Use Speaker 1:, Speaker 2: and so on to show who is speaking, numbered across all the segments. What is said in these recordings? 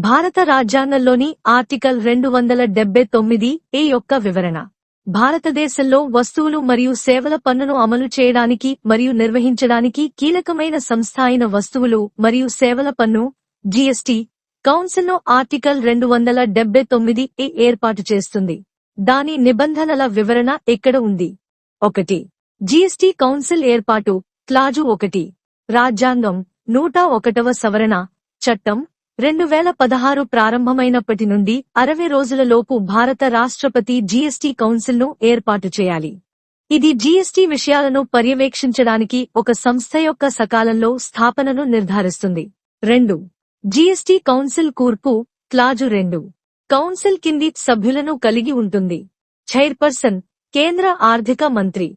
Speaker 1: భారత రాజ్యాంగంలోని ఆర్టికల్ రెండు వందల డెబ్బై తొమ్మిది ఏ యొక్క వివరణ. భారతదేశంలో వస్తువులు మరియు సేవల పన్నును అమలు చేయడానికి మరియు నిర్వహించడానికి కీలకమైన సంస్థ అయిన వస్తువులు మరియు సేవల పన్ను జీఎస్టీ కౌన్సిల్ను ఆర్టికల్ రెండు వందల డెబ్బై తొమ్మిది ఏ ఏర్పాటు చేస్తుంది. దాని నిబంధనల వివరణ ఇక్కడ ఉంది? ఒకటి. జీఎస్టీ కౌన్సిల్ ఏర్పాటు క్లాజు ఒకటి. రాజ్యాంగం నూట ఒకటవ సవరణ చట్టం రెండు వేల పదహారు ప్రారంభమైనప్పటి నుండి అరవై రోజులలోపు భారత రాష్ట్రపతి జీఎస్టీ కౌన్సిల్ను ఏర్పాటు చేయాలి. ఇది జీఎస్టీ విషయాలను పర్యవేక్షించడానికి ఒక సంస్థ యొక్క సకాలంలో స్థాపనను నిర్ధారిస్తుంది. రెండు. జీఎస్టీ కౌన్సిల్ కూర్పు క్లాజు రెండు. కౌన్సిల్ కింది సభ్యులను కలిగి ఉంటుంది. చైర్పర్సన్ కేంద్ర ఆర్థిక మంత్రి.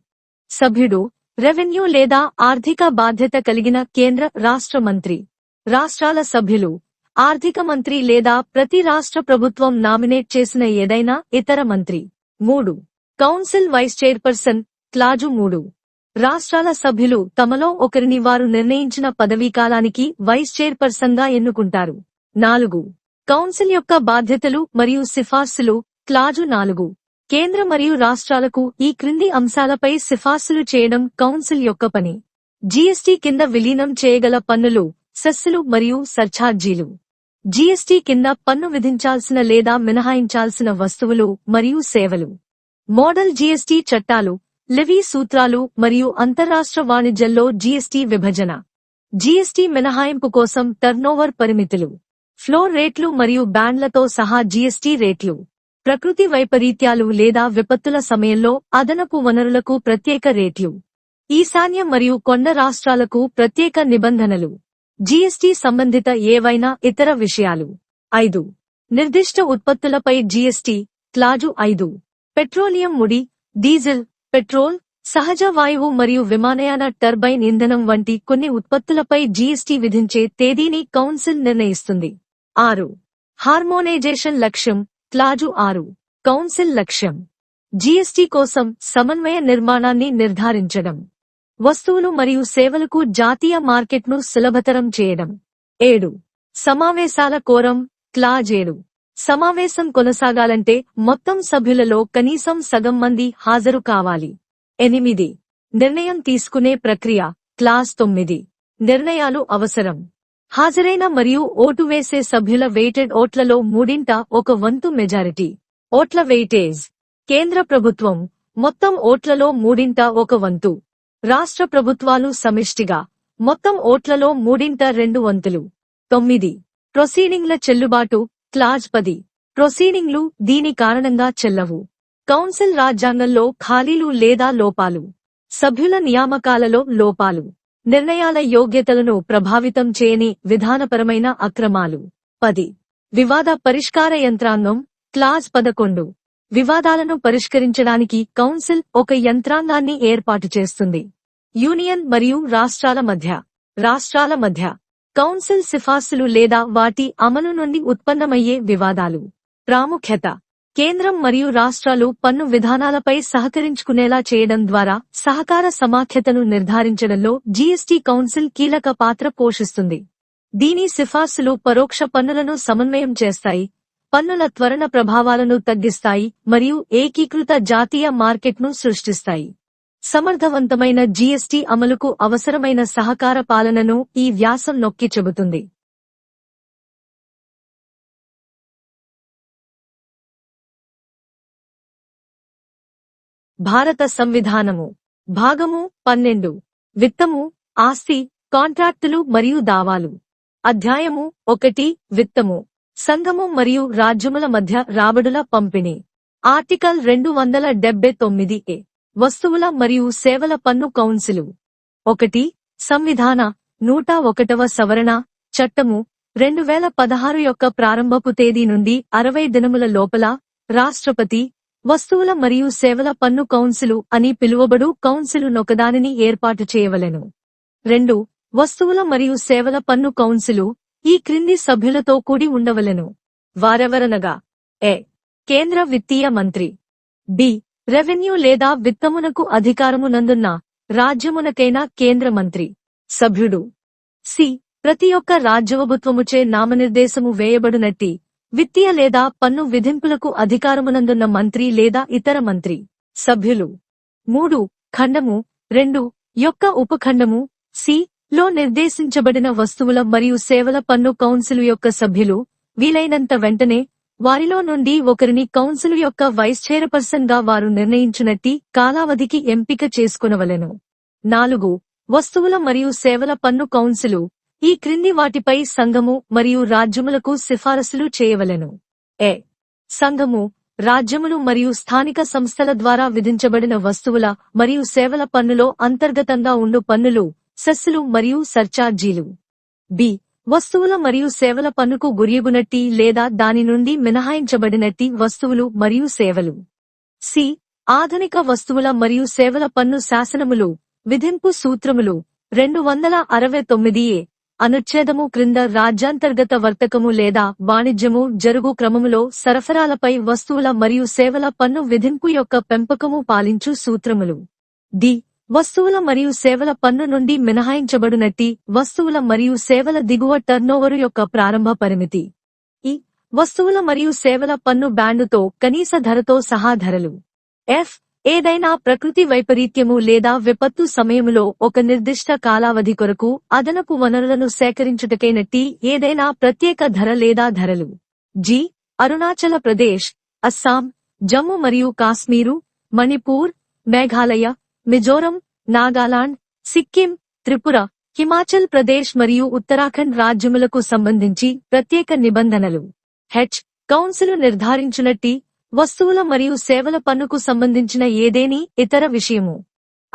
Speaker 1: సభ్యుడు రెవెన్యూ లేదా ఆర్థిక బాధ్యత కలిగిన కేంద్ర రాష్ట్ర మంత్రి. రాష్ట్రాల సభ్యులు ఆర్థిక మంత్రి లేదా ప్రతి రాష్ట్ర ప్రభుత్వం నామినేట్ చేసిన ఏదైనా ఇతర మంత్రి. మూడు. Council vice chairperson. క్లాజు మూడు. రాష్ట్రాల సభ్యులు తమలో ఒకరిని వారు నిర్ణయించిన పదవీకాలానికి వైస్ చైర్పర్సన్గా ఎన్నుకుంటారు. నాలుగు. కౌన్సిల్ యొక్క బాధ్యతలు మరియు సిఫార్సులు. క్లాజు నాలుగు. కేంద్ర మరియు రాష్ట్రాలకు ఈ క్రింది అంశాలపై సిఫార్సులు చేయడం కౌన్సిల్ యొక్క పని. జీఎస్టీ కింద విలీనం చేయగల పన్నులు సెస్సులు మరియు సర్ఛార్జీలు. జీఎస్టీ కింద పన్ను విధించాల్సిన లేదా మినహాయించాల్సిన వస్తువులు మరియు సేవలు. మోడల్ జీఎస్టీ చట్టాలు లివీ సూత్రాలు మరియు అంతర్రాష్ట్ర వాణిజ్యంలో జీఎస్టీ విభజన. జీఎస్టీ మినహాయింపు కోసం టర్నోవర్ పరిమితులు. ఫ్లోర్ రేట్లు మరియు బ్యాండ్లతో సహా జీఎస్టీ రేట్లు. ప్రకృతి వైపరీత్యాలు లేదా విపత్తుల సమయంలో అదనపు వనరులకు ప్రత్యేక రేట్లు. ఈశాన్య మరియు కొండ రాష్ట్రాలకు ప్రత్యేక నిబంధనలు. జీఎస్టీ సంబంధిత ఏవైనా ఇతర విషయాలు? ఐదు. నిర్దిష్ట ఉత్పత్తులపై జీఎస్టీ. క్లాజు ఐదు. పెట్రోలియం ముడి డీజిల్ పెట్రోల్ సహజ వాయువు మరియు విమానయాన టర్బైన్ ఇంధనం వంటి కొన్ని ఉత్పత్తులపై జీఎస్టీ విధించే తేదీని కౌన్సిల్ నిర్ణయిస్తుంది. ఆరు. హార్మోనైజేషన్ లక్ష్యం. క్లాజు ఆరు. కౌన్సిల్ లక్ష్యం. జీఎస్టీ కోసం సమన్వయ నిర్మాణాన్ని నిర్ధారించడం. వస్తువులు మరియు సేవలకు జాతీయ మార్కెట్ను సులభతరం చేయడం. ఏడు. సమావేశాల కోరం క్లాజేడు. సమావేశం కొనసాగాలంటే మొత్తం సభ్యులలో కనీసం సగం మంది హాజరు కావాలి. ఎనిమిది. నిర్ణయం తీసుకునే ప్రక్రియ క్లాస్ తొమ్మిది. నిర్ణయాలు అవసరం. హాజరైన మరియు ఓటు వేసే సభ్యుల వెయిటెడ్ ఓట్లలో మూడింట ఒక వంతు మెజారిటీ. ఓట్ల వెయిటేజ్. కేంద్ర ప్రభుత్వం మొత్తం ఓట్లలో మూడింట ఒక వంతు. రాష్ట్ర ప్రభుత్వాలు సమిష్టిగా మొత్తం ఓట్లలో మూడింట రెండు వంతులు. తొమ్మిది. ప్రొసీడింగ్ల చెల్లుబాటు క్లాజ్ పది. ప్రొసీడింగ్లు దీని కారణంగా చెల్లవు. కౌన్సిల్ రాజ్యాంగంలో ఖాళీలు లేదా లోపాలు. సభ్యుల నియామకాలలో లోపాలు. నిర్ణయాల యోగ్యతలను ప్రభావితం చేయని విధానపరమైన అక్రమాలు. పది. వివాద పరిష్కార యంత్రాంగం క్లాజ్ పదకొండు. వివాదాలను పరిష్కరించడానికి కౌన్సిల్ ఒక యంత్రాంగాన్ని ఏర్పాటు చేస్తుంది. యూనియన్ మరియు రాష్ట్రాల మధ్య రాష్ట్రాల మధ్య కౌన్సిల్ సిఫార్సులు లేదా వాటి అమలు నుండి ఉత్పన్నమయ్యే వివాదాలు. ప్రాముఖ్యత కేంద్రం మరియు రాష్ట్రాలు పన్ను విధానాలపై సహకరించుకునేలా చేయడం ద్వారా సహకార సమాఖ్యతను నిర్ధారించడంలో జీఎస్టీ కౌన్సిల్ కీలక పాత్ర పోషిస్తుంది. దీని సిఫార్సులు పరోక్ష పన్నులను సమన్వయం చేస్తాయి. పన్నుల త్వరణ ప్రభావాలను తగ్గిస్తాయి మరియు ఏకీకృత జాతీయ మార్కెట్ను సృష్టిస్తాయి. సమర్థవంతమైన జీఎస్టీ అమలుకు అవసరమైన సహకార పాలనను ఈ వ్యాసం నొక్కి చెబుతుంది. భారత సంవిధానము. భాగము పన్నెండు. విత్తము ఆస్తి కాంట్రాక్టులు మరియు దావాలు. అధ్యాయము ఒకటి. విత్తము. సంఘము మరియు రాజ్యముల మధ్య రాబడుల పంపిణీ. ఆర్టికల్ రెండు వందల డెబ్బై తొమ్మిది ఏ. వస్తువుల మరియు సేవల పన్ను కౌన్సిలు. ఒకటి సంవిధాన నూట ఒకటవ సవరణ చట్టము రెండు వేల పదహారు యొక్క ప్రారంభపు తేదీ నుండి అరవై దినముల లోపల రాష్ట్రపతి వస్తువుల మరియు సేవల పన్ను కౌన్సిలు అని పిలువబడు కౌన్సిలు నొకదానిని ఏర్పాటు చేయవలెను. రెండు వస్తువుల మరియు సేవల పన్ను కౌన్సిలు ఈ క్రింది సభ్యులతో కూడి ఉండవలెను. వారెవరనగా? ఏ కేంద్ర విత్తీయ మంత్రి. బి. రెవెన్యూ లేదా విత్తమునకు అధికారమునందున్న రాజ్యమునకైనా కేంద్ర మంత్రి. సభ్యుడు. సి. ప్రతి ఒక్క రాజ్యవభుత్వముచే నామనిర్దేశము వేయబడునట్టి విత్తీయ లేదా పన్ను విధింపులకు అధికారమునందున్న మంత్రి లేదా ఇతర మంత్రి. సభ్యులు. మూడు. ఖండము. రెండు. యొక్క ఉపఖండము. సి. లో నిర్దేశించబడిన వస్తువుల మరియు సేవల పన్ను కౌన్సిల్ యొక్క సభ్యులు వీలైనంత వెంటనే వారిలో నుండి ఒకరిని కౌన్సిల్ యొక్క వైస్ చైర్పర్సన్గా వారు నిర్ణయించినట్టి కాలావధికి ఎంపిక చేసుకునవలెను. నాలుగు వస్తువుల మరియు సేవల పన్ను కౌన్సిలు ఈ క్రింది వాటిపై సంఘము మరియు రాజ్యములకు సిఫారసులు చేయవలెను. ఏ సంఘము రాజ్యములు మరియు స్థానిక సంస్థల ద్వారా విధించబడిన వస్తువుల మరియు సేవల పన్నులో అంతర్గతంగా ఉండు పన్నులు సెస్సులు మరియు సర్చార్జీలు. బి వస్తువుల మరియు సేవల పన్నుకు గురియగునట్టి లేదా దాని నుండి మినహాయించబడినట్టి వస్తువులు మరియు సేవలు. సి ఆధునిక వస్తువుల మరియు సేవల పన్ను శాసనములు విధింపు సూత్రములు. రెండు వందల అరవై తొమ్మిది ఏ. అనుచ్ఛేదము క్రింద రాజ్యాంతర్గత వర్తకము లేదా వాణిజ్యము జరుగు క్రమములో సరఫరాలపై వస్తువుల మరియు సేవల పన్ను విధింపు యొక్క పెంపకము పాలించు సూత్రములు. డి వస్తువుల మరియు సేవల పన్ను నుండి మినహాయించబడినట్టి వస్తువుల మరియు సేవల దిగువ టర్నోవరు యొక్క ప్రారంభ పరిమితి. ఈ వస్తువుల మరియు సేవల పన్ను బ్యాండుతో కనీస ధరతో సహా ధరలు. ఎఫ్. ఏదైనా ప్రకృతి వైపరీత్యము లేదా విపత్తు సమయములో ఒక నిర్దిష్ట కాలావధి కొరకు అదనపు వనరులను సేకరించుటకైనట్టి ఏదైనా ప్రత్యేక ధర లేదా ధరలు. జి. అరుణాచల ప్రదేశ్ అస్సాం జమ్మూ మరియు కాశ్మీరు మణిపూర్ మేఘాలయ మిజోరం నాగాలాండ్ సిక్కిం త్రిపుర హిమాచల్ ప్రదేశ్ మరియు ఉత్తరాఖండ్ రాజ్యములకు సంబంధించి ప్రత్యేక నిబంధనలు. హెచ్. కౌన్సిల్ నిర్ధారించినట్టి వస్తువుల మరియు సేవల పన్నుకు సంబంధించిన ఏదేని ఇతర విషయము.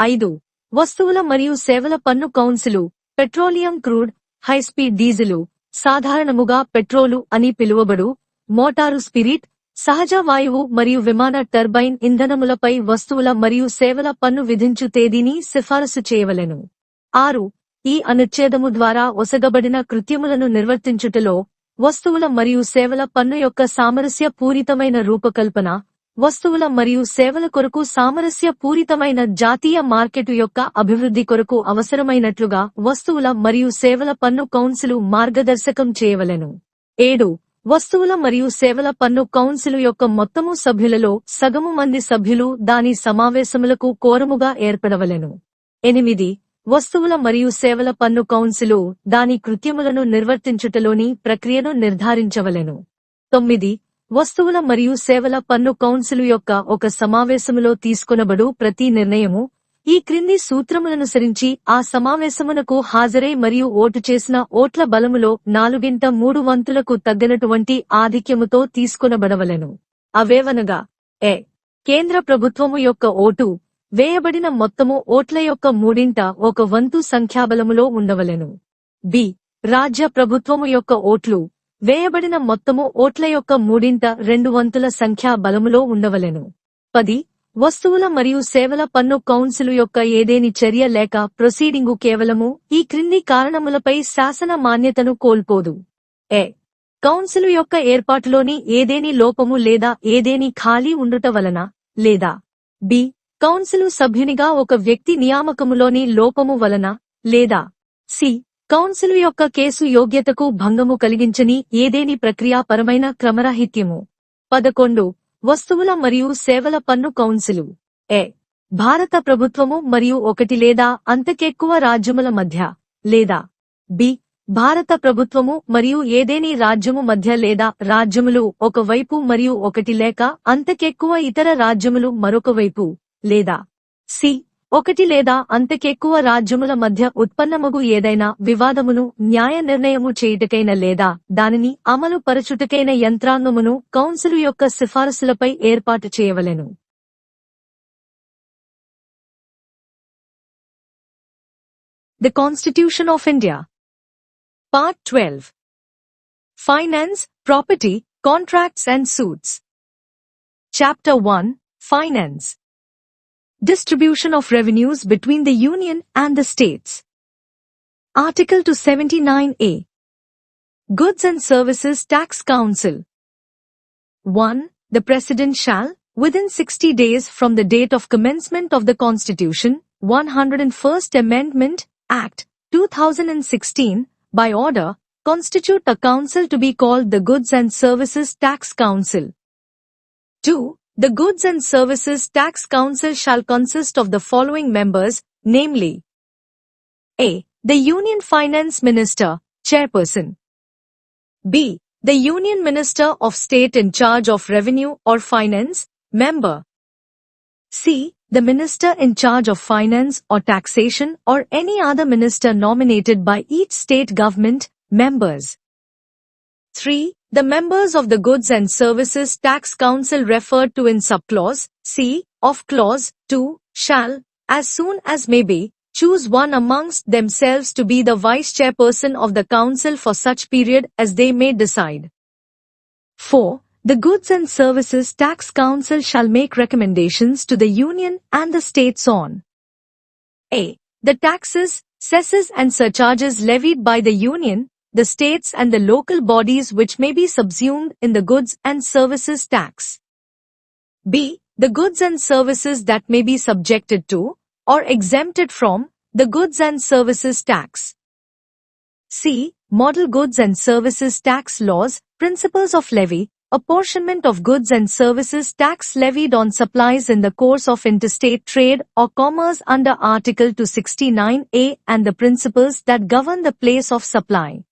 Speaker 1: ఐదు. వస్తువుల మరియు సేవల పన్ను council petroleum crude high speed diesel సాధారణముగా పెట్రోలు అని పిలువబడు మోటారు స్పిరిట్ సహజ వాయువు మరియు విమాన టర్బైన్ ఇంధనములపై వస్తువుల మరియు సేవల పన్ను విధించు తేదీని సిఫారసు చేయవలెను. ఆరు ఈ అనుచ్ఛేదము ద్వారా ఒసగబడిన కృత్యములను నిర్వర్తించుటలో వస్తువుల మరియు సేవల పన్ను యొక్క సామరస్య పూరితమైన రూపకల్పన వస్తువుల మరియు సేవల కొరకు సామరస్య పూరితమైన జాతీయ మార్కెటు యొక్క అభివృద్ధి కొరకు అవసరమైనట్లుగా వస్తువుల మరియు సేవల పన్ను కౌన్సిలు మార్గదర్శకం చేయవలెను. ఏడు వస్తువుల మరియు సేవల పన్ను కౌన్సిలు యొక్క మొత్తము సభ్యులలో సగము మంది సభ్యులు దాని సమావేశములకు కోరముగా ఏర్పడవలెను. ఎనిమిది వస్తువుల మరియు సేవల పన్ను కౌన్సిలు దాని కృత్యములను నిర్వర్తించుటలోని ప్రక్రియను నిర్ధారించవలెను. తొమ్మిది వస్తువుల మరియు సేవల పన్ను కౌన్సిలు యొక్క ఒక సమావేశములో తీసుకొనబడు ప్రతి నిర్ణయము ఈ క్రింది సూత్రములనుసరించి ఆ సమావేశమునకు హాజరై మరియు ఓటు చేసిన ఓట్ల బలములో నాలుగింట మూడు వంతులకు తగ్గినటువంటి ఆధిక్యముతో తీసుకొనబడవలెను. అవేవనగా ఏ కేంద్ర ప్రభుత్వము యొక్క ఓటు వేయబడిన మొత్తము ఓట్ల యొక్క మూడింట ఒక వంతు సంఖ్యాబలములో ఉండవలెను. బి. రాజ్య ప్రభుత్వము యొక్క ఓట్లు వేయబడిన మొత్తము ఓట్ల యొక్క మూడింట రెండు వంతుల సంఖ్యా బలములో ఉండవలెను. పది. వస్తువుల మరియు సేవల పన్ను కౌన్సిలు యొక్క ఏదేని చర్య లేక ప్రొసీడింగు కేవలము ఈ క్రింది కారణములపై శాసన మాన్యతను కోల్పోదు. ఏ కౌన్సిలు యొక్క ఏర్పాటులోని ఏదేని లోపము లేదా ఏదేని ఖాళీ ఉండుట వలన లేదా బి. కౌన్సిలు సభ్యునిగా ఒక వ్యక్తి నియామకములోని లోపము వలన లేదా సి. కౌన్సిలు యొక్క కేసు యోగ్యతకు భంగము కలిగించని ఏదేని ప్రక్రియాపరమైన క్రమరాహిత్యము. పదకొండు. వస్తువుల మరియు సేవల పన్ను కౌన్సిలు. ఏ భారత ప్రభుత్వము మరియు ఒకటి లేదా అంతకెక్కువ రాజ్యముల మధ్య లేదా బి. భారత ప్రభుత్వము మరియు ఏదేని రాజ్యము మధ్య లేదా రాజ్యములు ఒక వైపు మరియు ఒకటి లేక అంతకెక్కువ ఇతర రాజ్యములు మరొక వైపు లేదా సి. ఒకటి లేదా అంతకెక్కువ రాజ్యముల మధ్య ఉత్పన్నముగు ఏదైనా వివాదమును న్యాయ నిర్ణయము చేయుటకైన లేదా దానిని అమలు పరచుటకైన యంత్రాంగమును కౌన్సిలు యొక్క సిఫారసులపై ఏర్పాటు చేయవలెను. The constitution of India part twelve finance property contracts and suits chapter one finance Distribution of revenues between the Union and the states. Article 279A. Goods and Services Tax Council. 1. The President shall, within 60 days from the date of commencement of the Constitution, 101st Amendment, Act, 2016, by order, constitute a council to be called the Goods and Services Tax Council. 2. The Goods and Services Tax Council shall consist of the following members, namely A. The Union Finance Minister, Chairperson. B. The Union Minister of State in charge of Revenue or Finance, Member. C. The Minister in charge of Finance or Taxation or any other minister nominated by each state government, members. 3. The members of the Goods and Services Tax Council referred to in subclause C of clause 2 shall, as soon as may be, choose one amongst themselves to be the vice chairperson of the council for such period as they may decide. 4. The Goods and Services Tax Council shall make recommendations to the Union and the states on A. The taxes, cesses and surcharges levied by the Union, the states and the local bodies which may be subsumed in the Goods and Services Tax. B. The goods and services that may be subjected to, or exempted from, the Goods and Services Tax. C. Model Goods and Services Tax Laws, Principles of Levy, apportionment of goods and services tax levied on supplies in the course of interstate trade or commerce under Article 269A and the principles that govern the place of supply.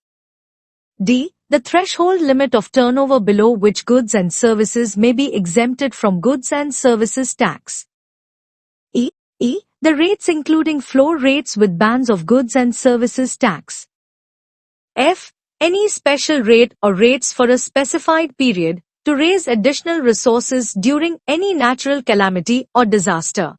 Speaker 1: D. The threshold limit of turnover below which goods and services may be exempted from goods and services tax. E. E. The rates including floor rates with bands of goods and services tax. F any special rate or rates for a specified period to raise additional resources during any natural calamity or disaster.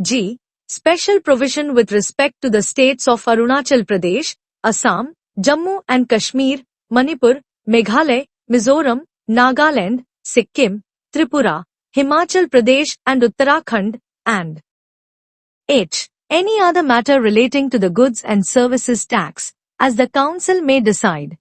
Speaker 1: G. Special provision with respect to the states of Arunachal Pradesh, Assam, Jammu and Kashmir, Manipur, Meghalaya, Mizoram, Nagaland, Sikkim, Tripura, Himachal Pradesh and Uttarakhand, and H. Any other matter relating to the goods and services tax, as the council may decide.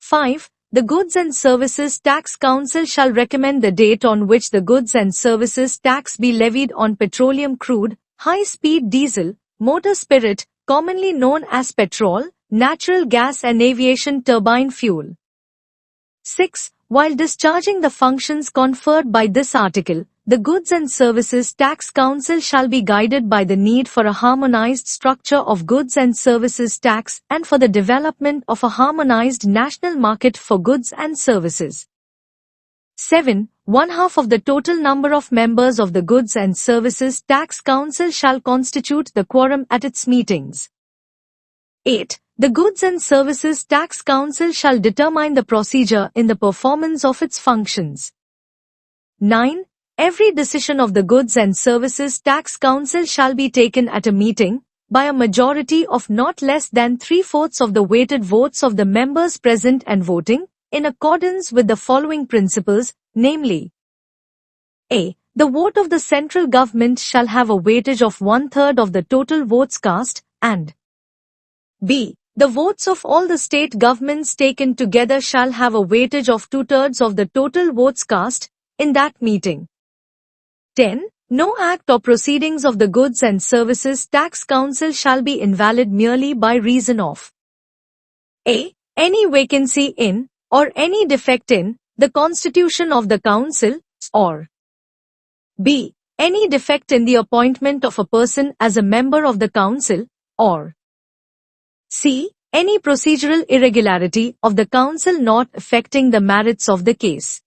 Speaker 1: 5. The Goods and Services Tax Council shall recommend the date on which the goods and services tax be levied on petroleum crude, high-speed diesel, motor spirit, commonly known as petrol, natural gas and aviation turbine fuel. 6. While discharging the functions conferred by this article, the Goods and Services Tax Council shall be guided by the need for a harmonized structure of goods and services tax and for the development of a harmonized national market for goods and services. 7. One half of the total number of members of the Goods and Services Tax Council shall constitute the quorum at its meetings. 8. The Goods and Services Tax Council shall determine the procedure in the performance of its functions. 9. Every decision of the Goods and Services Tax Council shall be taken at a meeting by a majority of not less than three-fourths of the weighted votes of the members present and voting, in accordance with the following principles, namely A. The vote of the central government shall have a weightage of one-third of the total votes cast, and B. The votes of all the state governments taken together shall have a weightage of two-thirds of the total votes cast, in that meeting. 10. No act or proceedings of the Goods and Services Tax Council shall be invalid merely by reason of a. Any vacancy in, or any defect in, the constitution of the council, or b. Any defect in the appointment of a person as a member of the council, or c. Any procedural irregularity of the council not affecting the merits of the case.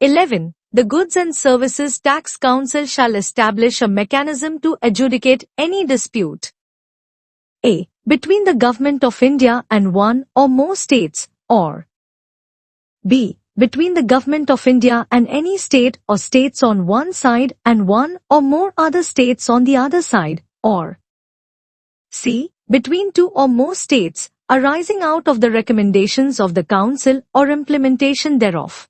Speaker 1: 11. The Goods and Services Tax Council shall establish a mechanism to adjudicate any dispute. A. Between the Government of India and one or more states, or B. Between the Government of India and any state or states on one side and one or more other states on the other side, or C. Between two or more states, arising out of the recommendations of the Council or implementation thereof.